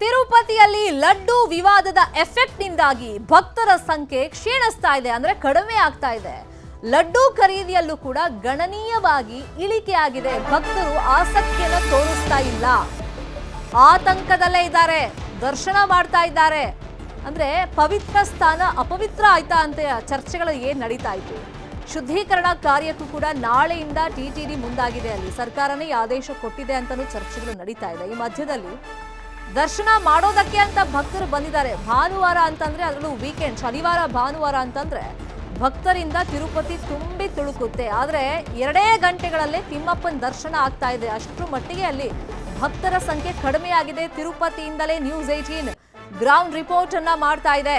ತಿರುಪತಿಯಲ್ಲಿ ಲಡ್ಡು ವಿವಾದದ ಎಫೆಕ್ಟ್ನಿಂದಾಗಿ ಭಕ್ತರ ಸಂಖ್ಯೆ ಕ್ಷೀಣಿಸ್ತಾ ಇದೆ, ಅಂದ್ರೆ ಕಡಿಮೆ ಆಗ್ತಾ ಇದೆ. ಲಡ್ಡು ಖರೀದಿಯಲ್ಲೂ ಕೂಡ ಗಣನೀಯವಾಗಿ ಇಳಿಕೆಯಾಗಿದೆ ಭಕ್ತರು ಆಸಕ್ತಿಯನ್ನು ತೋರಿಸ್ತಾ ಇಲ್ಲ. ಆತಂಕದಲ್ಲೇ ಇದ್ದಾರೆ, ದರ್ಶನ ಮಾಡ್ತಾ ಇದ್ದಾರೆ. ಅಂದ್ರೆ ಪವಿತ್ರ ಸ್ಥಾನ ಅಪವಿತ್ರ ಆಯ್ತಾ ಅಂತ ಚರ್ಚೆಗಳು ಏನ್ ನಡೀತಾ ಇತ್ತು. ಶುದ್ಧೀಕರಣ ಕಾರ್ಯಕ್ಕೂ ಕೂಡ ನಾಳೆಯಿಂದ ಟಿಟಿಡಿ ಮುಂದಾಗಿದೆ ಅಲ್ಲಿ. ಸರ್ಕಾರನೇ ಆದೇಶ ಕೊಟ್ಟಿದೆ ಅಂತಾನೂ ಚರ್ಚೆಗಳು ನಡೀತಾ ಇದೆ. ಈ ಮಧ್ಯದಲ್ಲಿ ದರ್ಶನ ಮಾಡೋದಕ್ಕೆ ಅಂತ ಭಕ್ತರು ಬಂದಿದ್ದಾರೆ. ಭಾನುವಾರ ಅಂತಂದ್ರೆ ಅದರಲ್ಲೂ ವೀಕೆಂಡ್ ಶನಿವಾರ, ಭಾನುವಾರ ಅಂತಂದ್ರೆ ಭಕ್ತರಿಂದ ತಿರುಪತಿ ತುಂಬಿ ತುಳುಕುತ್ತೆ. ಆದ್ರೆ ಎರಡೇ ಗಂಟೆಗಳಲ್ಲೇ ತಿಮ್ಮಪ್ಪನ ದರ್ಶನ ಆಗ್ತಾ ಇದೆ. ಅಷ್ಟರ ಮಟ್ಟಿಗೆ ಅಲ್ಲಿ ಭಕ್ತರ ಸಂಖ್ಯೆ ಕಡಿಮೆ ಆಗಿದೆ. ತಿರುಪತಿಯಿಂದಲೇ ನ್ಯೂಸ್ ಏಟೀನ್ ಗ್ರೌಂಡ್ ರಿಪೋರ್ಟ್ ಅನ್ನ ಮಾಡ್ತಾ ಇದೆ.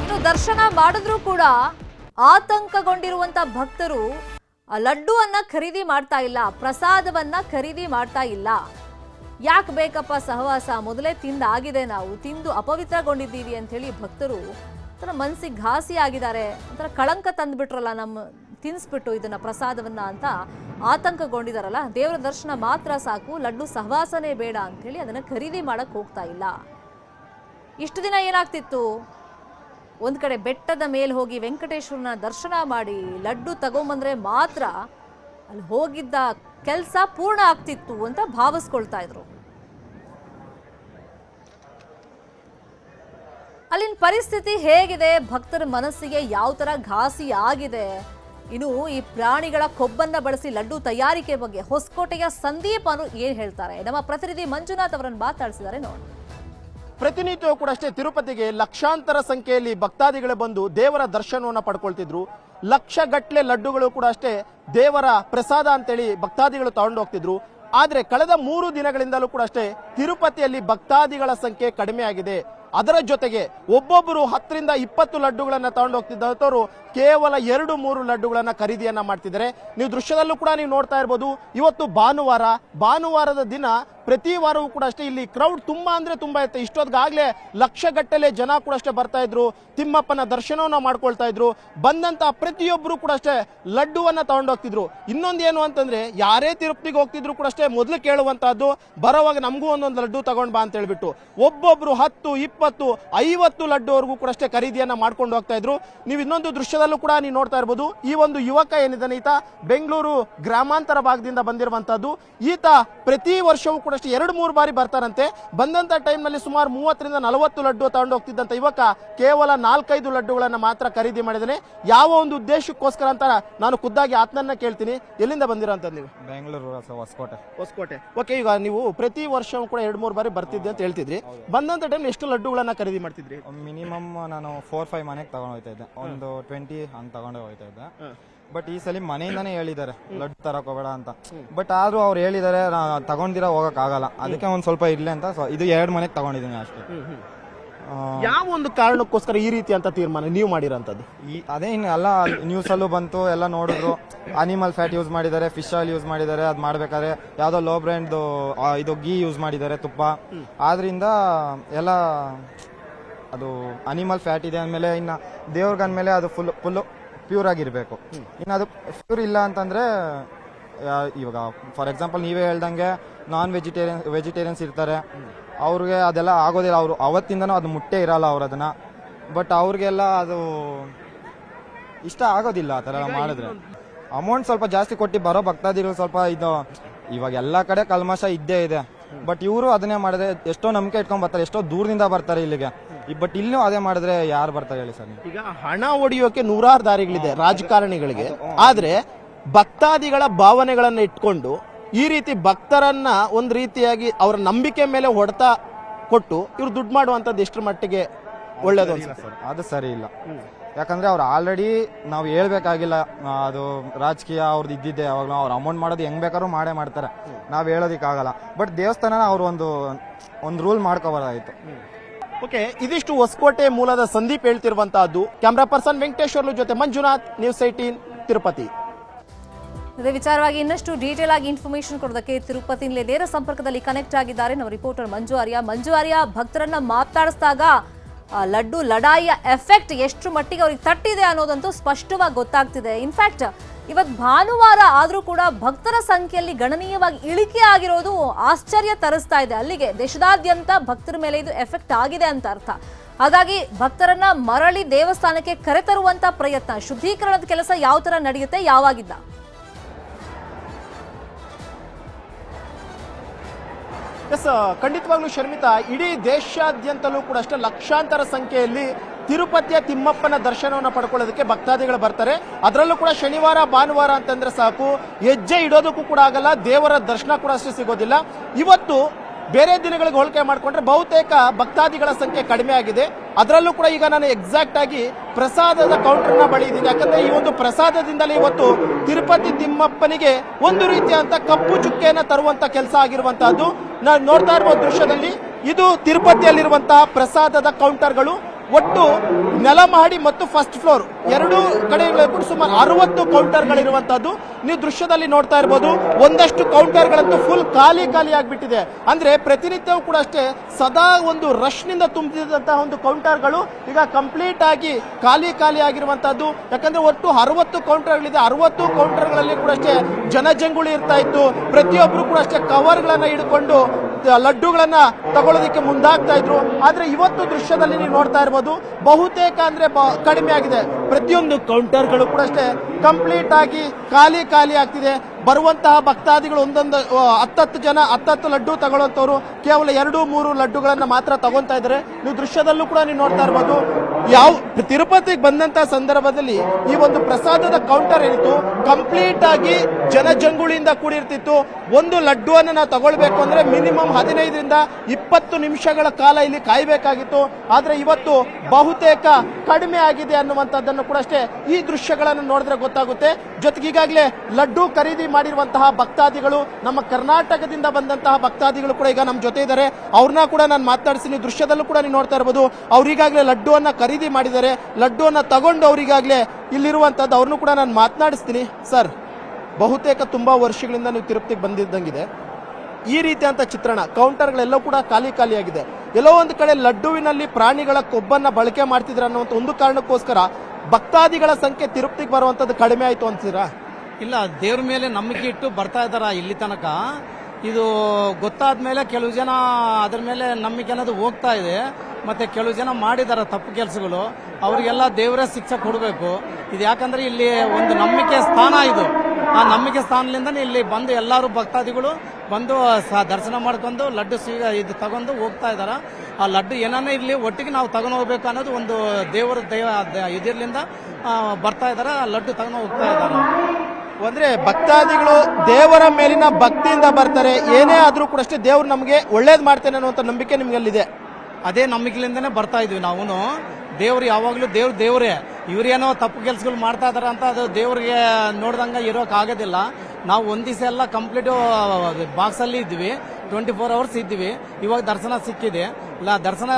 ಇನ್ನು ದರ್ಶನ ಮಾಡಿದ್ರೂ ಕೂಡ ಆತಂಕಗೊಂಡಿರುವಂತ ಭಕ್ತರು ಲಡ್ಡುವನ್ನ ಖರೀದಿ ಮಾಡ್ತಾ ಇಲ್ಲ, ಪ್ರಸಾದವನ್ನ ಖರೀದಿ ಮಾಡ್ತಾ ಇಲ್ಲ. ಯಾಕೆ ಬೇಕಪ್ಪ ಸಹವಾಸ? ಮೊದಲೇ ತಿಂದಾಗಿದೆ ನಾವು. ತಿಂದು ಅಪವಿತ್ರಗೊಂಡಿದ್ದೀವಿ ಅಂತ ಹೇಳಿ ಭಕ್ತರು ಒಂಥರ ಮನಸ್ಸಿಗೆ ಘಾಸಿ ಆಗಿದ್ದಾರೆ. ಒಂಥರ ಕಳಂಕ ತಂದುಬಿಟ್ರಲ್ಲ ನಮ್ಮ ತಿನ್ಸ್ಬಿಟ್ಟು ಇದನ್ನ ಪ್ರಸಾದವನ್ನ ಅಂತ ಆತಂಕಗೊಂಡಿದಾರಲ್ಲ. ದೇವರ ದರ್ಶನ ಮಾತ್ರ ಸಾಕು, ಲಡ್ಡು ಸಹವಾಸನೇ ಬೇಡ ಅಂತ ಹೇಳಿ ಅದನ್ನ ಖರೀದಿ ಮಾಡಕ್ ಹೋಗ್ತಾ ಇಲ್ಲ. ಇಷ್ಟು ದಿನ ಏನಾಗ್ತಿತ್ತು? ಒಂದು ಕಡೆ ಬೆಟ್ಟದ ಮೇಲೆ ಹೋಗಿ ವೆಂಕಟೇಶ್ವರನ ದರ್ಶನ ಮಾಡಿ ಲಡ್ಡು ತಗೊಂಬಂದ್ರೆ ಮಾತ್ರ ಅಲ್ಲಿ ಹೋಗಿದ್ದ ಕೆಲಸ ಪೂರ್ಣ ಆಗ್ತಿತ್ತು ಅಂತ ಭಾವಿಸ್ಕೊಳ್ತಾ ಇದ್ರು. ಅಲ್ಲಿನ ಪರಿಸ್ಥಿತಿ ಹೇಗಿದೆ? ಭಕ್ತರ ಮನಸ್ಸಿಗೆ ಯಾವ ತರ ಘಾಸಿ ಆಗಿದೆ? ಇನ್ನು ಈ ಪ್ರಾಣಿಗಳ ಕೊಬ್ಬನ್ನ ಬಳಸಿ ಲಡ್ಡು ತಯಾರಿಕೆ ಬಗ್ಗೆ ಹೊಸಕೋಟೆಯ ಸಂದೀಪ್ ಅವರು ಏನ್ ಹೇಳ್ತಾರೆ? ನಮ್ಮ ಪ್ರತಿನಿಧಿ ಮಂಜುನಾಥ್ ಅವರನ್ನು ಮಾತಾಡಿಸಿದ್ದಾರೆ ನೋಡಿ. ಪ್ರತಿನಿತ್ಯವೂ ಕೂಡ ಅಷ್ಟೇ ತಿರುಪತಿಗೆ ಲಕ್ಷಾಂತರ ಸಂಖ್ಯೆಯಲ್ಲಿ ಭಕ್ತಾದಿಗಳು ಬಂದು ದೇವರ ದರ್ಶನವನ್ನು ಪಡ್ಕೊಳ್ತಿದ್ರು. ಲಕ್ಷ ಗಟ್ಟಲೆ ಲಡ್ಡುಗಳು ಕೂಡ ಅಷ್ಟೇ ದೇವರ ಪ್ರಸಾದ ಅಂತೇಳಿ ಭಕ್ತಾದಿಗಳು ತಗೊಂಡು ಹೋಗ್ತಿದ್ರು. ಆದ್ರೆ ಕಳೆದ ಮೂರು ದಿನಗಳಿಂದಲೂ ಕೂಡ ಅಷ್ಟೇ ತಿರುಪತಿಯಲ್ಲಿ ಭಕ್ತಾದಿಗಳ ಸಂಖ್ಯೆ ಕಡಿಮೆ ಆಗಿದೆ. ಅದರ ಜೊತೆಗೆ ಒಬ್ಬೊಬ್ಬರು ಹತ್ತರಿಂದ ಇಪ್ಪತ್ತು ಲಡ್ಡುಗಳನ್ನ ತಗೊಂಡು ಹೋಗ್ತಿದ್ದವರು ಕೇವಲ ಎರಡು ಮೂರು ಲಡ್ಡುಗಳನ್ನ ಖರೀದಿಯನ್ನ ಮಾಡ್ತಿದ್ದಾರೆ. ನೀವು ದೃಶ್ಯದಲ್ಲೂ ಕೂಡ ನೀವು ನೋಡ್ತಾ ಇರ್ಬೋದು, ಇವತ್ತು ಭಾನುವಾರ, ಭಾನುವಾರದ ದಿನ ಪ್ರತಿ ವಾರವೂ ಕೂಡ ಅಷ್ಟೇ, ಇಲ್ಲಿ ಕ್ರೌಡ್ ತುಂಬಾ ಅಂದ್ರೆ ತುಂಬಾ ಇರುತ್ತೆ ಇಷ್ಟೊತ್ತಿಗಾಗಲೇ ಲಕ್ಷಗಟ್ಟಲೆ ಜನ ಕೂಡ ಅಷ್ಟೇ ಬರ್ತಾ ಇದ್ರು. ತಿಮ್ಮಪ್ಪನ ದರ್ಶನವನ್ನ ಮಾಡ್ಕೊಳ್ತಾ ಇದ್ರು. ಬಂದಂತ ಪ್ರತಿಯೊಬ್ಬರು ಕೂಡ ಅಷ್ಟೇ ಲಡ್ಡುವನ್ನ ತಗೊಂಡೋಗ್ತಿದ್ರು ಇನ್ನೊಂದು ಏನು ಅಂತಂದ್ರೆ, ಯಾರೇ ತಿರುಪ್ತಿಗೆ ಹೋಗ್ತಿದ್ರು ಕೂಡ ಅಷ್ಟೇ ಮೊದಲು ಕೇಳುವಂತಹದ್ದು, ಬರೋವಾಗ ನಮಗೂ ಒಂದೊಂದು ಲಡ್ಡು ತಗೊಂಡ್ ಬಾ ಅಂತ ಹೇಳ್ಬಿಟ್ಟು ಒಬ್ಬೊಬ್ರು ಹತ್ತು, ಇಪ್ಪತ್ತು, ಐವತ್ತು ಲಡ್ಡುವರೆಗೂ ಕೂಡ ಅಷ್ಟೇ ಖರೀದಿಯನ್ನ ಮಾಡ್ಕೊಂಡು ಹೋಗ್ತಾ ಇದ್ರು. ನೀವು ಇನ್ನೊಂದು ದೃಶ್ಯದಲ್ಲೂ ಕೂಡ ನೀವು ನೋಡ್ತಾ ಇರ್ಬೋದು, ಈ ಒಂದು ಯುವಕ ಏನಿದ್ದಾನೆ ಈತ, ಬೆಂಗಳೂರು ಗ್ರಾಮಾಂತರ ಭಾಗದಿಂದ ಬಂದಿರುವಂತಹದ್ದು. ಈತ ಪ್ರತಿ ವರ್ಷವೂ ಕೂಡ ಅಷ್ಟೇ ಎರಡು ಮೂರು ಬಾರಿ ಬರ್ತಾರಂತೆ. ಬಂದಂತ ಟೈಮ್ನಲ್ಲಿ ಸುಮಾರು ಮೂವತ್ತರಿಂದ ನಲವತ್ತು ಲಡ್ಡು ತಗೊಂಡು ಹೋಗ್ತಿದ್ದಂತ ಯುವಕ ಕೇವಲ ನಾಲ್ಕೈದು ಲಡ್ಡುಗಳನ್ನ ಮಾತ್ರ ಖರೀದಿ ಮಾಡಿದಾನೆ. ಯಾವ ಒಂದು ಉದ್ದೇಶಕ್ಕೋಸ್ಕರ ಅಂತ ನಾನು ಖುದ್ದಾಗಿ ಆತ್ಮನ್ನ ಕೇಳ್ತೀನಿ. ಎಲ್ಲಿಂದ ಬಂದಿರೋಂಥದ್ದು ನೀವು? ಬೆಂಗಳೂರು ಹೊಸಕೋಟೆ. ಹೊಸಕೋಟೆ. ಓಕೆ ಈಗ ನೀವು ಪ್ರತಿ ವರ್ಷವೂ ಕೂಡ ಎರಡು ಮೂರು ಬಾರಿ ಬರ್ತಿದ್ದೆ ಅಂತ ಹೇಳ್ತಿದ್ರಿ. ಬಂದಂತ ಟೈಮ್ ಎಷ್ಟು ಲಡ್ಡುಗಳನ್ನ ಖರೀದಿ ಮಾಡ್ತಿದ್ರಿ? ಮಿನಿಮಮ್ ನಾನು ಫೋರ್ ಫೈವ್ ಮನೆಗೆ ತಗೊಂಡು ಹೋಗ್ತಾ ಇದ್ದೆ. ಒಂದು ಟ್ವೆಂಟಿ ಹಂಗೆ ತಗೊಂಡು ಹೋಗ್ತಾ ಇದ್ದೆ. ಬಟ್ ಈ ಸಲ ಮನೆಯಿಂದಾನೇ ಹೇಳಿದ್ದಾರೆ. ಲಡ್ಡು ತರಕ್ ಹೋಗಬೇಡ ಅಂತ. ಬಟ್ ಆದ್ರೂ ಅವ್ರು ಹೇಳಿದ್ದಾರೆ ತಗೊಂಡಿರ ಹೋಗಕ್ ಆಗಲ್ಲ. ಅದಕ್ಕೆ ಒಂದ್ ಸ್ವಲ್ಪ ಇರ್ಲಿ ಅಂತ ಸೊ ಇದು ಎರಡ್ ಮನೆಗೆ ತಗೊಂಡಿದ್ದೀನಿ ಅಷ್ಟೇ. ಯಾವ ಒಂದು ಕಾರಣಕ್ಕೋಸ್ಕರ ಈ ರೀತಿ ಅಂತ ತೀರ್ಮಾನ ನೀವು ಮಾಡಿರೋಂಥದ್ದು? ಈ ಅದೇ ಇನ್ನು ಎಲ್ಲ ನ್ಯೂಸ್ ಅಲ್ಲೂ ಬಂತು ಎಲ್ಲ ನೋಡಿದ್ರು. ಅನಿಮಲ್ ಫ್ಯಾಟ್ ಯೂಸ್ ಮಾಡಿದ್ದಾರೆ ಫಿಶ್ ಆಯಿಲ್ ಯೂಸ್ ಮಾಡಿದ್ದಾರೆ ಅದ್ ಮಾಡ್ಬೇಕಾದ್ರೆ ಯಾವ್ದೋ ಲೋ ಬ್ರ್ಯಾಂಡ್ ಇದು ಗೀ ಯೂಸ್ ಮಾಡಿದ್ದಾರೆ ತುಪ್ಪ. ಆದ್ರಿಂದ ಎಲ್ಲ ಅದು ಅನಿಮಲ್ ಫ್ಯಾಟ್ ಇದೆ ಅಂದಮೇಲೆ ಇನ್ನ ದೇವ್ರಿಗೆ ಅಂದಮೇಲೆ ಅದು ಫುಲ್ ಫುಲ್ ಪ್ಯೂರ್ ಆಗಿರಬೇಕು. ಇನ್ನು ಅದು ಪ್ಯೂರ್ ಇಲ್ಲ ಅಂತಂದ್ರೆ ಇವಾಗ ಫಾರ್ ಎಕ್ಸಾಂಪಲ್ ನೀವೇ ಹೇಳ್ದಂಗೆ ನಾನ್ ವೆಜಿಟೇರಿಯನ್ ವೆಜಿಟೇರಿಯನ್ಸ್ ಇರ್ತಾರೆ. ಅವ್ರಿಗೆ ಅದೆಲ್ಲ ಆಗೋದಿಲ್ಲ. ಅವರು ಅವತ್ತಿಂದನೂ ಅದು ಮುಟ್ಟೆ ಇರಲ್ಲ ಅವ್ರು ಅದನ್ನ. ಬಟ್ ಅವ್ರಿಗೆಲ್ಲ ಅದು ಇಷ್ಟ ಆಗೋದಿಲ್ಲ ಆ ಥರ ಮಾಡಿದ್ರೆ. ಅಮೌಂಟ್ ಸ್ವಲ್ಪ ಜಾಸ್ತಿ ಕೊಟ್ಟು ಬರೋ ಭಕ್ತಾದಿಗಳು ಸ್ವಲ್ಪ ಇದು, ಇವಾಗ ಎಲ್ಲ ಕಡೆ ಕಲ್ಮಶ ಇದ್ದೇ ಇದೆ. ಬಟ್ ಇವರು ಅದನ್ನೇ ಮಾಡಿದ್ರೆ ಎಷ್ಟೋ ನಂಬಿಕೆ ಇಟ್ಕೊಂಡ್ ಬರ್ತಾರೆ, ಎಷ್ಟೋ ದೂರದಿಂದ ಬರ್ತಾರೆ ಇಲ್ಲಿಗೆ. ಬಟ್ ಇಲ್ಲೂ ಅದೇ ಮಾಡಿದ್ರೆ ಯಾರು ಬರ್ತಾರೆ ಹೇಳಿ ಸರ್ ಈಗ ಹಣ ಒಡೆಯೋಕೆ ನೂರಾರು ದಾರಿಗಳಿದೆ ರಾಜಕಾರಣಿಗಳಿಗೆ. ಆದ್ರೆ ಭಕ್ತಾದಿಗಳ ಭಾವನೆಗಳನ್ನ ಇಟ್ಕೊಂಡು ಈ ರೀತಿ ಭಕ್ತರನ್ನ ಒಂದ್ ರೀತಿಯಾಗಿ ಅವರ ನಂಬಿಕೆ ಮೇಲೆ ಹೊಡೆತ ಕೊಟ್ಟು ಇವ್ರು ದುಡ್ಡು ಮಾಡುವಂತದ್ದು ಎಷ್ಟರ ಮಟ್ಟಿಗೆ ಒಳ್ಳೇದು ಸರ್ ಅದು ಸರಿ ಇಲ್ಲ. ಯಾಕಂದ್ರೆ ಅವ್ರು ಆಲ್ರೆಡಿ ನಾವು ಹೇಳ್ಬೇಕಾಗಿಲ್ಲ ಅದು ರಾಜಕೀಯ ಅವ್ರದ್ದು ಇದ್ದಿದ್ದೆ ಅವಾಗ ಅವ್ರು ಅಮೌಂಟ್ ಮಾಡೋದು ಹೆಂಗ್ ಬೇಕಾದ್ರೂ ಮಾಡೇ ಮಾಡ್ತಾರೆ. ನಾವು ಹೇಳೋದಿಕ್ಕಾಗಲ್ಲ. ಬಟ್ ದೇವಸ್ಥಾನನ ಅವ್ರು ಒಂದು ಒಂದು ರೂಲ್ ಮಾಡ್ಕೋಬಾರ್ದಾಗಿತ್ತು. ಓಕೆ, ಇದಿಷ್ಟು ಹೊಸಕೋಟೆ ಮೂಲದ ಸಂದೀಪ್ ಹೇಳ್ತಿರುವಂತಹದ್ದು. ಕ್ಯಾಮ್ರಾ ಪರ್ಸನ್ ವೆಂಕಟೇಶ್ವರ್ಲು ಜೊತೆ ಮಂಜುನಾಥ್, ನ್ಯೂಸ್ ಏಟೀನ್ ತಿರುಪತಿ. ಅದೇ ವಿಚಾರವಾಗಿ ಇನ್ನಷ್ಟು ಡೀಟೇಲ್ ಆಗಿ ಇನ್ಫಾರ್ಮೇಶನ್ ಕೊಡೋದಕ್ಕೆ ತಿರುಪತಿನಲ್ಲಿ ನೇರ ಸಂಪರ್ಕದಲ್ಲಿ ಕನೆಕ್ಟ್ ಆಗಿದ್ದಾರೆ ನಮ್ಮ ರಿಪೋರ್ಟರ್ ಮಂಜು ಆರ್ಯ. ಮಂಜು ಆರ್ಯ, ಭಕ್ತರನ್ನ ಮಾತಾಡಿಸಿದಾಗ ಲಡ್ಡು ಲಡಾಯಿಯ ಎಫೆಕ್ಟ್ ಎಷ್ಟು ಮಟ್ಟಿಗೆ ಅವ್ರಿಗೆ ತಟ್ಟಿದೆ ಅನ್ನೋದಂತೂ ಸ್ಪಷ್ಟವಾಗಿ ಗೊತ್ತಾಗ್ತಿದೆ. ಇನ್ಫ್ಯಾಕ್ಟ್ ಇವತ್ತು ಭಾನುವಾರ ಆದರೂ ಕೂಡ ಭಕ್ತರ ಸಂಖ್ಯೆಯಲ್ಲಿ ಗಣನೀಯವಾಗಿ ಇಳಿಕೆ ಆಗಿರೋದು ಆಶ್ಚರ್ಯ ತರಿಸ್ತಾ ಇದೆ. ಅಲ್ಲಿಗೆ ದೇಶದಾದ್ಯಂತ ಭಕ್ತರ ಮೇಲೆ ಇದು ಎಫೆಕ್ಟ್ ಆಗಿದೆ ಅಂತ ಅರ್ಥ. ಹಾಗಾಗಿ ಭಕ್ತರನ್ನ ಮರಳಿ ದೇವಸ್ಥಾನಕ್ಕೆ ಕರೆತರುವಂತ ಪ್ರಯತ್ನ. ಶುದ್ಧೀಕರಣದ ಕೆಲಸ ಯಾವ ತರ ನಡೆಯುತ್ತೆ? ಯಾವಾಗಿದ್ದ ಎಸ್ ಖಂಡಿತವಾಗ್ಲೂ ಶರ್ಮಿತಾ, ಇಡೀ ದೇಶಾದ್ಯಂತಲೂ ಕೂಡ ಅಷ್ಟೇ ಲಕ್ಷಾಂತರ ಸಂಖ್ಯೆಯಲ್ಲಿ ತಿರುಪತಿಯ ತಿಮ್ಮಪ್ಪನ ದರ್ಶನವನ್ನು ಪಡ್ಕೊಳ್ಳೋದಕ್ಕೆ ಭಕ್ತಾದಿಗಳು ಬರ್ತಾರೆ. ಅದರಲ್ಲೂ ಕೂಡ ಶನಿವಾರ, ಭಾನುವಾರ ಅಂತಂದ್ರೆ ಸಾಕು. ಹೆಜ್ಜೆ ಇಡೋದಕ್ಕೂ ಕೂಡ ಆಗಲ್ಲ, ದೇವರ ದರ್ಶನ ಕೂಡ ಅಷ್ಟೇ ಸಿಗೋದಿಲ್ಲ. ಇವತ್ತು ಬೇರೆ ದಿನಗಳಿಗೆ ಹೋಲಿಕೆ ಮಾಡಿಕೊಂಡ್ರೆ ಬಹುತೇಕ ಭಕ್ತಾದಿಗಳ ಸಂಖ್ಯೆ ಕಡಿಮೆ ಆಗಿದೆ. ಅದರಲ್ಲೂ ಕೂಡ ಈಗ ನಾನು ಎಕ್ಸಾಕ್ಟ್ ಆಗಿ ಪ್ರಸಾದದ ಕೌಂಟರ್ನ ಬಳಿ ಇದ್ದೀನಿ ಯಾಕಂದ್ರೆ ಈ ಒಂದು ಪ್ರಸಾದದಿಂದಲೇ ಇವತ್ತು ತಿರುಪತಿ ತಿಮ್ಮಪ್ಪನಿಗೆ ಒಂದು ರೀತಿಯಾದಂಥ ಕಪ್ಪು ಚುಕ್ಕೆಯನ್ನ ತರುವಂತ ಕೆಲಸ ಆಗಿರುವಂತಹದ್ದು. ನಾನು ನೋಡ್ತಾ ಇರುವ ದೃಶ್ಯದಲ್ಲಿ ಇದು ತಿರುಪತಿಯಲ್ಲಿರುವಂತಹ ಪ್ರಸಾದದ ಕೌಂಟರ್ಗಳು ಒಟ್ಟು ನೆಲಮಹಡಿ ಮತ್ತು ಫಸ್ಟ್ ಫ್ಲೋರ್ ಎರಡು ಕಡೆಗಳು ಕೂಡ ಸುಮಾರು ಅರವತ್ತು ಕೌಂಟರ್ಗಳಿರುವಂತಹದ್ದು ನೀವು ದೃಶ್ಯದಲ್ಲಿ ನೋಡ್ತಾ ಇರ್ಬೋದು. ಒಂದಷ್ಟು ಕೌಂಟರ್ಗಳಂತೂ ಫುಲ್ ಖಾಲಿ ಖಾಲಿ ಆಗಿಬಿಟ್ಟಿದೆ. ಅಂದ್ರೆ ಪ್ರತಿನಿತ್ಯವೂ ಕೂಡ ಅಷ್ಟೇ ಸದಾ ಒಂದು ರಶ್ನಿಂದ ತುಂಬಿದಂತಹ ಒಂದು ಕೌಂಟರ್ಗಳು ಈಗ ಕಂಪ್ಲೀಟ್ ಆಗಿ ಖಾಲಿ ಖಾಲಿ ಆಗಿರುವಂತಹದ್ದು. ಯಾಕಂದ್ರೆ ಒಟ್ಟು ಅರವತ್ತು ಕೌಂಟರ್ಗಳಿದೆ ಅರವತ್ತು ಕೌಂಟರ್ಗಳಲ್ಲಿ ಕೂಡ ಅಷ್ಟೇ ಜನಜಂಗುಳಿ ಇರ್ತಾ ಇತ್ತು. ಪ್ರತಿಯೊಬ್ರು ಕೂಡ ಅಷ್ಟೇ ಕವರ್ಗಳನ್ನ ಹಿಡ್ಕೊಂಡು ಲಡ್ಡುಗಳನ್ನ ತಗೊಳ್ಳೋದಕ್ಕೆ ಮುಂದಾಗ್ತಾ ಇದ್ರು. ಆದ್ರೆ ಇವತ್ತು ದೃಶ್ಯದಲ್ಲಿ ನೀವು ನೋಡ್ತಾ ಇರ್ಬೋದು, ಬಹುತೇಕ ಅಂದ್ರೆ ಕಡಿಮೆ ಆಗಿದೆ. ಪ್ರತಿಯೊಂದು ಕೌಂಟರ್ಗಳು ಕೂಡ ಅಷ್ಟೇ. ಕಂಪ್ಲೀಟ್ ಆಗಿ ಖಾಲಿ ಖಾಲಿ ಆಗ್ತಿದೆ. ಬರುವಂತಹ ಭಕ್ತಾದಿಗಳು ಒಂದೊಂದು ಹತ್ತತ್ತು ಜನ, ಹತ್ತತ್ತು ಲಡ್ಡು ತಗೊಳ್ಳೋಂಥವ್ರು ಕೇವಲ ಎರಡು, ಮೂರು ಲಡ್ಡುಗಳನ್ನ ಮಾತ್ರ ತಗೊಂತಾ ಇದ್ದಾರೆ. ನೀವು ದೃಶ್ಯದಲ್ಲೂ ಕೂಡ ನೀವು ನೋಡ್ತಾ ಇರ್ಬೋದು. ಯಾವ, ತಿರುಪತಿಗೆ ಬಂದಂತಹ ಸಂದರ್ಭದಲ್ಲಿ ಈ ಒಂದು ಪ್ರಸಾದದ ಕೌಂಟರ್ ಏನಿತ್ತು ಕಂಪ್ಲೀಟ್ ಆಗಿ ಜನಜಂಗುಳಿಯಿಂದ ಕೂಡಿರ್ತಿತ್ತು. ಒಂದು ಲಡ್ಡುವನ್ನು ನಾವು ತಗೊಳ್ಬೇಕು ಅಂದ್ರೆ ಮಿನಿಮಮ್ ಹದಿನೈದರಿಂದ ಇಪ್ಪತ್ತು ನಿಮಿಷಗಳ ಕಾಲ ಇಲ್ಲಿ ಕಾಯಬೇಕಾಗಿತ್ತು. ಆದ್ರೆ ಇವತ್ತು ಬಹುತೇಕ ಕಡಿಮೆ ಆಗಿದೆ ಅನ್ನುವಂಥದ್ದನ್ನು ಕೂಡ ಅಷ್ಟೇ ಈ ದೃಶ್ಯಗಳನ್ನು ನೋಡಿದ್ರೆ ಗೊತ್ತಾಗುತ್ತೆ. ಜೊತೆಗೆ ಈಗಾಗಲೇ ಲಡ್ಡು ಖರೀದಿ ಮಾಡಿರುವಂತಹ ಭಕ್ತಾದಿಗಳು, ನಮ್ಮ ಕರ್ನಾಟಕದಿಂದ ಬಂದಂತಹ ಭಕ್ತಾದಿಗಳು ಕೂಡ ಈಗ ನಮ್ಮ ಜೊತೆ ಇದ್ದಾರೆ. ಅವ್ರನ್ನ ಕೂಡ ನಾನು ಮಾತನಾಡಿಸ್ತೀನಿ ದೃಶ್ಯದಲ್ಲೂ ಕೂಡ ನೀವು ನೋಡ್ತಾ ಇರ್ಬೋದು. ಅವರಿಗಾಗಲೇ ಲಡ್ಡುವನ್ನು ಖರೀದಿ ಮಾಡಿದ್ದಾರೆ. ಲಡ್ಡುವನ್ನು ತಗೊಂಡು ಅವರಿಗಾಗಲೇ ಇಲ್ಲಿರುವಂಥದ್ದು ಅವ್ರನ್ನೂ ಕೂಡ ನಾನು ಮಾತನಾಡಿಸ್ತೀನಿ. ಸರ್, ಬಹುತೇಕ ತುಂಬ ವರ್ಷಗಳಿಂದ ನೀವು ತಿರುಪ್ತಿಗೆ ಬಂದಿದ್ದಂಗಿದೆ. ಈ ರೀತಿಯಂತ ಚಿತ್ರಣ ಕೌಂಟರ್ಗಳೆಲ್ಲ ಕೂಡ ಖಾಲಿ ಖಾಲಿಯಾಗಿದೆ. ಎಲ್ಲೋ ಒಂದು ಕಡೆ ಲಡ್ಡುವಿನಲ್ಲಿ ಪ್ರಾಣಿಗಳ ಕೊಬ್ಬನ್ನ ಬಳಕೆ ಮಾಡ್ತಿದ್ರೆ ಅನ್ನುವಂಥ ಒಂದು ಕಾರಣಕ್ಕೋಸ್ಕರ ಭಕ್ತಾದಿಗಳ ಸಂಖ್ಯೆ ತಿರುಪ್ತಿಗೆ ಬರುವಂತದ್ದು ಕಡಿಮೆ ಆಯ್ತು ಅಂತೀರಾ? ಇಲ್ಲ, ದೇವ್ರ ಮೇಲೆ ನಂಬಿಕೆ ಇಟ್ಟು ಬರ್ತಾ ಇದಾರ ಇಲ್ಲಿ ತನಕ? ಇದು ಗೊತ್ತಾದ ಮೇಲೆ ಕೆಲವು ಜನ ಅದ್ರ ಮೇಲೆ ನಂಬಿಕೆ ಅನ್ನೋದು ಹೋಗ್ತಾ ಇದೆ. ಮತ್ತೆ ಕೆಲವು ಜನ ಮಾಡಿದಾರ ತಪ್ಪು ಕೆಲಸಗಳು. ಅವರಿಗೆಲ್ಲ ದೇವರೇ ಶಿಕ್ಷೆ ಕೊಡಬೇಕು. ಇದು ಯಾಕಂದ್ರೆ ಇಲ್ಲಿ ಒಂದು ನಂಬಿಕೆ ಸ್ಥಾನ ಇದು. ಆ ನಂಬಿಕೆ ಸ್ಥಾನದಿಂದನೇ ಇಲ್ಲಿ ಬಂದು ಎಲ್ಲರೂ ಭಕ್ತಾದಿಗಳು ಬಂದು ದರ್ಶನ ಮಾಡ್ಕೊಂಡು ಲಡ್ಡು ಸ್ವೀ ಇದು ತಗೊಂಡು ಹೋಗ್ತಾ ಇದಾರ ಆ ಲಡ್ಡು ಏನಾನೇ ಇರಲಿ ಒಟ್ಟಿಗೆ ನಾವು ತಗೊಂಡು ಹೋಗ್ಬೇಕು ಅನ್ನೋದು ಒಂದು ದೇವರ ದೇವ ಇದರಿಂದ ಬರ್ತಾ ಇದಾರ ಆ ಲಡ್ಡು ತಗೊಂಡು ಹೋಗ್ತಾ ಇದಾರೆ ಅಂದ್ರೆ ಭಕ್ತಾದಿಗಳು ದೇವರ ಮೇಲಿನ ಭಕ್ತಿಯಿಂದ ಬರ್ತಾರೆ, ಏನೇ ಆದ್ರೂ ಕೂಡ ಅಷ್ಟೇ ದೇವ್ರು ನಮಗೆ ಒಳ್ಳೇದ್ ಮಾಡ್ತೇನೆ ಅನ್ನುವಂಥ ನಂಬಿಕೆ ನಿಮಗಲ್ಲಿದೆ. ಅದೇ ನಂಬಿಕೆಲಿಂದನೇ ಬರ್ತಾ ಇದ್ವಿ ನಾವು ದೇವ್ರು ಯಾವಾಗಲೂ ದೇವ್ರು ದೇವ್ರೆ. ಇವ್ರೇನೋ ತಪ್ಪು ಕೆಲಸಗಳು ಮಾಡ್ತಾ ಇದಾರ ಅಂತ ಅದು ದೇವ್ರಿಗೆ ನೋಡ್ದಂಗ ಇರೋಕ್ ಆಗೋದಿಲ್ಲ. ನಾವು ಒಂದ್ ದಿವಸ ಎಲ್ಲ ಕಂಪ್ಲೀಟ್ ಬಾಕ್ಸ್ ಅಲ್ಲಿ ಇದ್ವಿ ಟ್ವೆಂಟಿ ಫೋರ್ ಅವರ್ಸ್ ಇದ್ವಿ. ಇವಾಗ ದರ್ಶನ ಸಿಕ್ಕಿದೆ. ಇಲ್ಲ, ದರ್ಶನ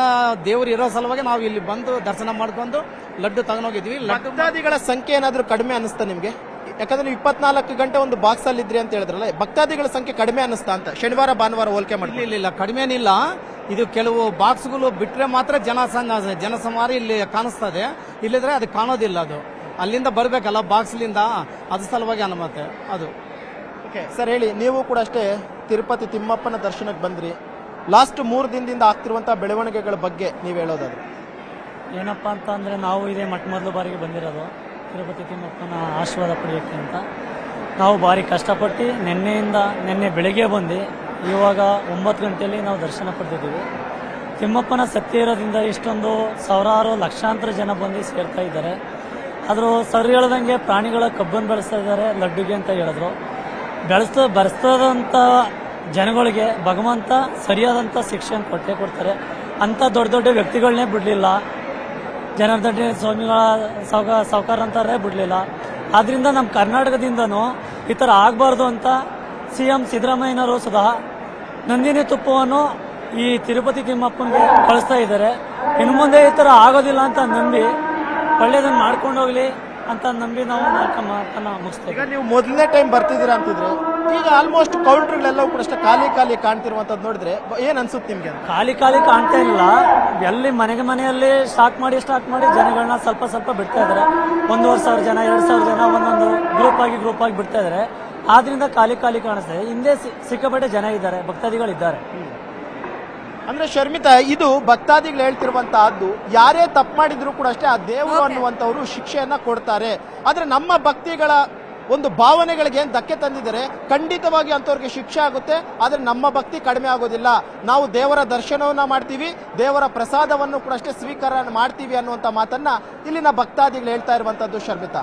ದೇವ್ರು ಇರೋ ಸಲುವಾಗಿ ನಾವು ಇಲ್ಲಿ ಬಂದು ದರ್ಶನ ಮಾಡ್ಕೊಂಡು ಲಡ್ಡು ತಗೊಂಡೋಗಿದ್ವಿ ಲಡ್ಡುಗಳ ಭಕ್ತಾದಿಗಳ ಸಂಖ್ಯೆ ಏನಾದ್ರೂ ಕಡಿಮೆ ಅನಿಸ್ತಾ ನಿಮ್ಗೆ? ಯಾಕಂದ್ರೆ ನೀವು ಇಪ್ಪತ್ನಾಲ್ಕು ಗಂಟೆ ಒಂದು ಬಾಕ್ಸ್ ಅಲ್ಲಿ ಇದ್ರಿ ಅಂತ ಹೇಳಿದ್ರಲ್ಲ ಭಕ್ತಾದಿಗಳ ಸಂಖ್ಯೆ ಕಡಿಮೆ ಅನಿಸ್ತಾ ಅಂತ. ಶನಿವಾರ ಭಾನುವಾರ ಹೋಲಿಕೆ ಮಾಡಿ ಇಲ್ಲ ಕಡಿಮೆ ಇಲ್ಲ ಕಡಿಮೆನಿಲ್ಲ ಇದು ಕೆಲವು ಬಾಕ್ಸ್ಗಳು ಬಿಟ್ಟರೆ ಮಾತ್ರ ಜನ ಸಣ್ಣ- ಜನಸಮಾರಿ ಇಲ್ಲಿ ಕಾಣಿಸ್ತದೆ. ಇಲ್ಲಿದ್ರೆ ಅದು ಕಾಣೋದಿಲ್ಲ ಅದು. ಅಲ್ಲಿಂದ ಬರಬೇಕಲ್ಲ ಬಾಕ್ಸ್ಲಿಂದ ಅದ್ರ ಸಲುವಾಗಿ ಅನುಮತೆ ಅದು. ಓಕೆ ಸರ್ ಹೇಳಿ ನೀವು ಕೂಡ ಅಷ್ಟೇ ತಿರುಪತಿ ತಿಮ್ಮಪ್ಪನ ದರ್ಶನಕ್ಕೆ ಬಂದ್ರಿ. ಲಾಸ್ಟ್ ಮೂರು ದಿನದಿಂದ ಆಗ್ತಿರುವಂತಹ ಬೆಳವಣಿಗೆಗಳ ಬಗ್ಗೆ ನೀವು ಹೇಳೋದಾದ್ರೆ. ಏನಪ್ಪ ಅಂತ ಅಂದರೆ ನಾವು ಇದೇ ಮೊಟ್ಟ ಮೊದಲು ಬಾರಿಗೆ ಬಂದಿರೋದು. ತಿರುಪತಿ ತಿಮ್ಮಪ್ಪನ ಆಶೀರ್ವಾದ ಪಡೆಯೋಕ್ಕೆ ಅಂತ. ನಾವು ಭಾರಿ ಕಷ್ಟಪಟ್ಟು ನಿನ್ನೆಯಿಂದ ನಿನ್ನೆ ಬೆಳಿಗ್ಗೆ ಬಂದು ಇವಾಗ ಒಂಬತ್ತು ಗಂಟೆಯಲ್ಲಿ ನಾವು ದರ್ಶನ ಪಡೆದಿದ್ದೀವಿ. ತಿಮ್ಮಪ್ಪನ ಸತ್ಯ ಇರೋದ್ರಿಂದ ಇಷ್ಟೊಂದು ಸಾವಿರಾರು ಲಕ್ಷಾಂತರ ಜನ ಬಂದು ಸೇರ್ತಾ ಇದ್ದಾರೆ. ಆದರೂ ಸರ್ ಹೇಳ್ದಂಗೆ ಪ್ರಾಣಿಗಳ ಕಬ್ಬನ್ನು ಬೆಳೆಸ್ತಾ ಇದ್ದಾರೆ, ಲಡ್ಡುಗೆ ಅಂತ ಹೇಳಿದ್ರು. ಬೆಳೆಸ್ತಾ ಬೆಳೆಸ್ತದಂಥ ಜನಗಳಿಗೆ ಭಗವಂತ ಸರಿಯಾದಂಥ ಶಿಕ್ಷೆಯನ್ನು ಕೊಟ್ಟೇ ಕೊಡ್ತಾರೆ. ಅಂಥ ದೊಡ್ಡ ದೊಡ್ಡ ವ್ಯಕ್ತಿಗಳನ್ನೇ ಬಿಡಲಿಲ್ಲ. ಜನಾರ್ದನ ಸ್ವಾಮಿಗಳ ಸೌಕ ಸಾವುಕಾರ ಅಂತಾರೆ ಬಿಡಲಿಲ್ಲ. ಆದ್ರಿಂದ ನಮ್ಮ ಕರ್ನಾಟಕದಿಂದನೂ ಈ ಥರ ಆಗಬಾರ್ದು ಅಂತ ಸಿ ಎಂ ಸಿದ್ದರಾಮಯ್ಯನವರು ಸುಧಾ ನಂದಿನಿ ತುಪ್ಪವನ್ನು ಈ ತಿರುಪತಿ ತಿಮ್ಮಪ್ಪನಿಗೆ ಕಳಿಸ್ತಾ ಇದ್ದಾರೆ. ಇನ್ನು ಮುಂದೆ ಈ ಥರ ಆಗೋದಿಲ್ಲ ಅಂತ ನಂಬಿ ಒಳ್ಳೇದನ್ನು ಮಾಡ್ಕೊಂಡು ಹೋಗ್ಲಿ. ಅಂತ ನಂಬಿ ನಾವು ಮಾತನ್ನ ಮುಗಿಸ್ತೇವೆ. ಈಗ ನೀವು ಮೊದಲನೇ ಟೈಮ್ ಬರ್ತಿದ್ದೀರಾ ಅಂತಿದ್ರೆ ಈಗ ಆಲ್ಮೋಸ್ಟ್ ಕೌಂಟರ್ಗಳೆಲ್ಲವೂ ಕೂಡ ಅಷ್ಟೇ ಖಾಲಿ ಖಾಲಿ ಕಾಣ್ತಿರುವಂತದ್ದು ನೋಡಿದ್ರೆ ಏನ್ ಅನ್ಸುತ್ತೆ ನಿಮ್ಗೆ ಅಂತ? ಖಾಲಿ ಖಾಲಿ ಕಾಣ್ತಾ ಇಲ್ಲ. ಎಲ್ಲಿ ಮನೆಗೆ ಮನೆಯಲ್ಲಿ ಸ್ಟಾಕ್ ಮಾಡಿ ಸ್ಟಾಕ್ ಮಾಡಿ ಜನಗಳನ್ನ ಸ್ವಲ್ಪ ಸ್ವಲ್ಪ ಬಿಡ್ತಾ ಇದ್ದಾರೆ. ಒಂದೂವರೆ ಸಾವಿರ ಜನ ಎರಡು ಸಾವಿರ ಜನ ಒಂದೊಂದು ಗ್ರೂಪ್ ಆಗಿ ಗ್ರೂಪ್ ಆಗಿ ಬಿಡ್ತಾ ಇದ್ದಾರೆ. ಆದ್ರಿಂದ ಖಾಲಿ ಖಾಲಿ ಕಾಣಿಸ್ತದೆ ಹಿಂದೆ ಸಿ- ಸಿಕ್ಕಾಪಟ್ಟೆ ಜನ ಇದ್ದಾರೆ ಭಕ್ತಾದಿಗಳಿದ್ದಾರೆ ಅಂದ್ರೆ ಶರ್ಮಿತಾ ಇದು ಭಕ್ತಾದಿಗಳು ಹೇಳ್ತಿರುವಂತಹದ್ದು. ಯಾರೇ ತಪ್ಪು ಮಾಡಿದ್ರು ಕೂಡ ಅಷ್ಟೇ ಆ ದೇವರು ಅನ್ನುವಂಥವ್ರು ಶಿಕ್ಷೆಯನ್ನ ಕೊಡ್ತಾರೆ. ಆದ್ರೆ ನಮ್ಮ ಭಕ್ತಿಗಳ ಒಂದು ಭಾವನೆಗಳಿಗೆ ಏನು ಧಕ್ಕೆ ತಂದಿದ್ದಾರೆ? ಖಂಡಿತವಾಗಿ ಅಂಥವ್ರಿಗೆ ಶಿಕ್ಷೆ ಆಗುತ್ತೆ ಆದರೆ ನಮ್ಮ ಭಕ್ತಿ ಕಡಿಮೆ ಆಗೋದಿಲ್ಲ. ನಾವು ದೇವರ ದರ್ಶನವನ್ನ ಮಾಡ್ತೀವಿ ದೇವರ ಪ್ರಸಾದವನ್ನು ಕೂಡ ಅಷ್ಟೇ ಸ್ವೀಕಾರ ಮಾಡ್ತೀವಿ ಅನ್ನುವಂತ ಮಾತನ್ನ ಇಲ್ಲಿನ ಭಕ್ತಾದಿಗಳು ಹೇಳ್ತಾ ಇರುವಂತದ್ದು ಶರ್ಮಿತಾ.